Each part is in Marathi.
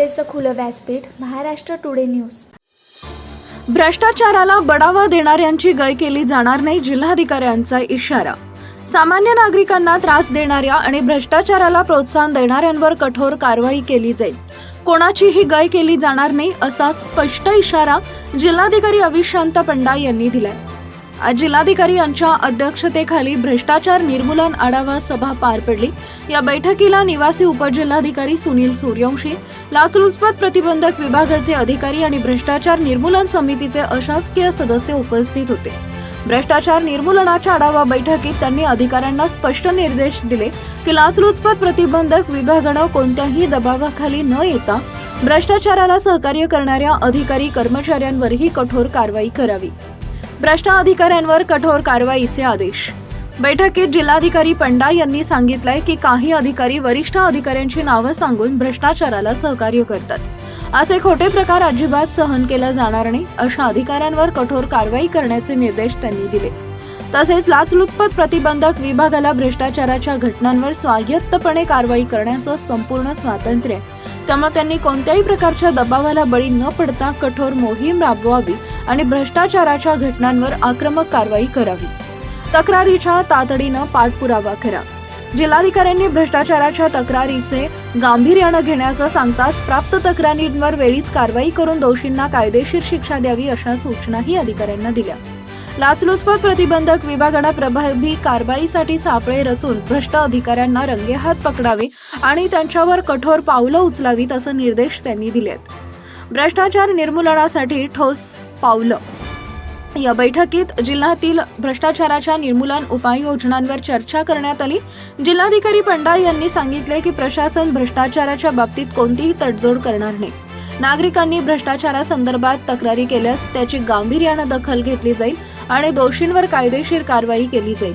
जनतेचं खुलं व्यासपीठ महाराष्ट्र टुडे न्यूज. भ्रष्टाचाराला बढावा देणाऱ्यांची गय केली जाणार नाही जिल्हाधिकाऱ्यांचा इशारा. सामान्य नागरिकांना त्रास देणाऱ्या आणि भ्रष्टाचाराला प्रोत्साहन देणाऱ्यांवर कठोर कारवाई केली जाईल. कोणाचीही गय केली जाणार नाही असा स्पष्ट इशारा जिल्हाधिकारी अविशांत पंडा यांनी दिलाय. आज जिल्हाधिकारी यांच्या अध्यक्षतेखाली भ्रष्टाचार निर्मूलन आढावा सभा पार पडली. या बैठकीला निवासी उपजिल्हाधिकारी सुनील सूर्यवंशी लाचलुचपत प्रतिबंधक विभागाचे अधिकारी आणि भ्रष्टाचार निर्मूलन समितीचे अशासकीय सदस्य उपस्थित होते. भ्रष्टाचार निर्मूलनाच्या आढावा बैठकीत त्यांनी अधिकाऱ्यांना स्पष्ट निर्देश दिले की लाचलुचपत प्रतिबंधक विभागानं कोणत्याही दबावाखाली न येता भ्रष्टाचाराला सहकार्य करणाऱ्या अधिकारी कर्मचाऱ्यांवरही कठोर कारवाई करावी. भ्रष्ट अधिकाऱ्यांवर कठोर कारवाईचे आदेश बैठकीत जिल्हाधिकारी पंडा यांनी सांगितलंय की काही अधिकारी वरिष्ठ अधिकाऱ्यांची नावं सांगून भ्रष्टाचाराला सहकार्य करतात. असे खोटे प्रकार अजिबात सहन केला जाणार नाही अशा अधिकाऱ्यांवर कठोर कारवाई करण्याचे निर्देश त्यांनी दिले. तसेच लाचलुचपत प्रतिबंधक विभागाला भ्रष्टाचाराच्या घटनांवर स्वायत्तपणे कारवाई करण्याचं संपूर्ण स्वातंत्र्य. आहे त्यामुळे त्यांनी कोणत्याही प्रकारच्या दबावाला बळी न पडता कठोर मोहीम राबवावी आणि भ्रष्टाचाराच्या घटनांवर आक्रमक कारवाई करावी. तक्रारीच्या तातडीनं पाठपुरावा करा. जिल्हाधिकाऱ्यांनी भ्रष्टाचाराच्या तक्रारीचे गांभीर्यानं घेण्याचं सांगताच प्राप्त तक्रारींवर वेळीच कारवाई करून दोषींना कायदेशीर शिक्षा द्यावी अशा सूचनाही अधिकाऱ्यांना दिल्या. लाचलुचपत प्रतिबंधक विभागानं प्रभावी कारवाईसाठी सापळे रचून भ्रष्ट अधिकाऱ्यांना रंगेहात पकडावे आणि त्यांच्यावर कठोर पावलं उचलावीत असे निर्देश त्यांनी दिलेत. भ्रष्टाचार निर्मूलनासाठी ठोस पावलं या बैठकीत जिल्ह्यातील भ्रष्टाचाराच्या निर्मूलन उपाययोजनांवर चर्चा करण्यात आली. जिल्हाधिकारी पंडाळ यांनी सांगितले की प्रशासन भ्रष्टाचाराच्या बाबतीत कोणतीही तडजोड करणार नाही. नागरिकांनी भ्रष्टाचारासंदर्भात तक्रारी केल्यास त्याची गांभीर्यानं दखल घेतली जाईल आणि दोषींवर कायदेशीर कारवाई केली जाईल.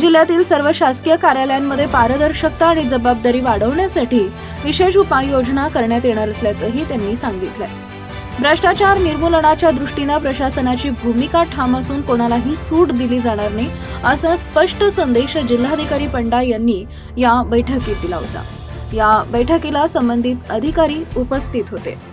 जिल्ह्यातील सर्व शासकीय कार्यालयांमध्ये पारदर्शकता आणि जबाबदारी वाढवण्यासाठी विशेष उपाययोजना करण्यात येणार असल्याचंही त्यांनी सांगितलंय. भ्रष्टाचार निर्मूलनाच्या दृष्टीनं प्रशासनाची भूमिका ठाम असून कोणालाही सूट दिली जाणार नाही असा स्पष्ट संदेश जिल्हाधिकारी पंडा यांनी या बैठकीत दिला होता. या बैठकीला संबंधित अधिकारी उपस्थित होते.